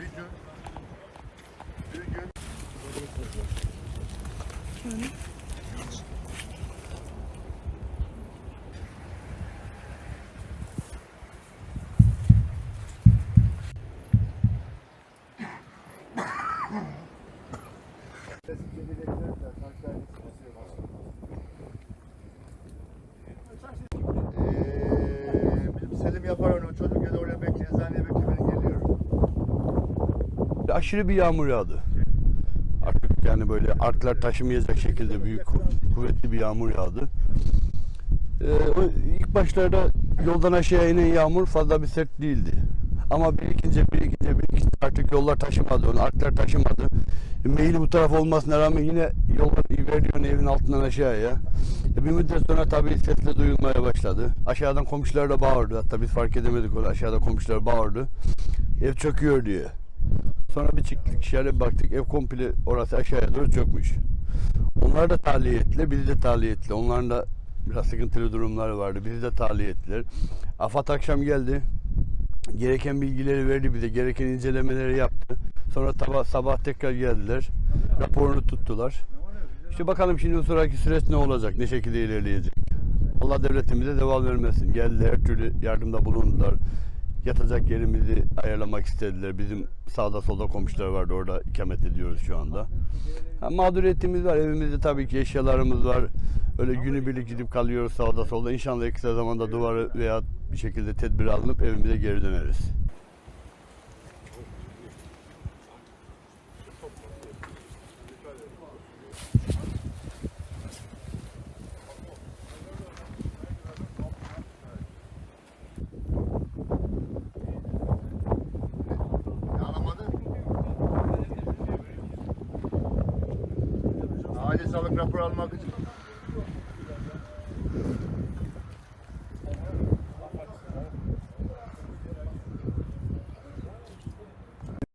Ee, Selim yapar onu çocuk aşırı bir yağmur yağdı. Artık yani böyle arklar taşımayacak şekilde büyük ku- kuvvetli bir yağmur yağdı. Ee, ilk başlarda yoldan aşağıya inen yağmur fazla bir sert değildi. Ama birikince birikince birikince artık yollar taşımadı onu, arklar taşımadı. Meyili bu taraf olmasına rağmen yine yollar veriyor evin altından aşağıya. E, bir müddet sonra tabii sesle duyulmaya başladı. Aşağıdan komşular da bağırdı. Hatta biz fark edemedik onu. Aşağıda komşular bağırdı. Ev çöküyor diye. Sonra bir çıktık dışarı baktık ev komple orası aşağıya doğru çökmüş. Onlar da tahliye ettiler, bizi de tahliye. Onların da biraz sıkıntılı durumları vardı. Bizi de tahliye ettiler. AFAD akşam geldi. Gereken bilgileri verdi bize, gereken incelemeleri yaptı. Sonra sabah, sabah tekrar geldiler. Raporunu tuttular. İşte bakalım şimdi sonraki süreç ne olacak, ne şekilde ilerleyecek. Allah devletimize devam vermesin. Geldiler, her türlü yardımda bulundular. Yatacak yerimizi ayarlamak istediler. Bizim sağda solda komşular vardı. Orada ikamet ediyoruz şu anda. Ha, mağduriyetimiz var. Evimizde tabii ki eşyalarımız var. Öyle günübirlik gidip kalıyoruz sağda solda. İnşallah kısa zamanda duvarı veya bir şekilde tedbir alınıp evimize geri döneriz. Sağlık raporu almak için.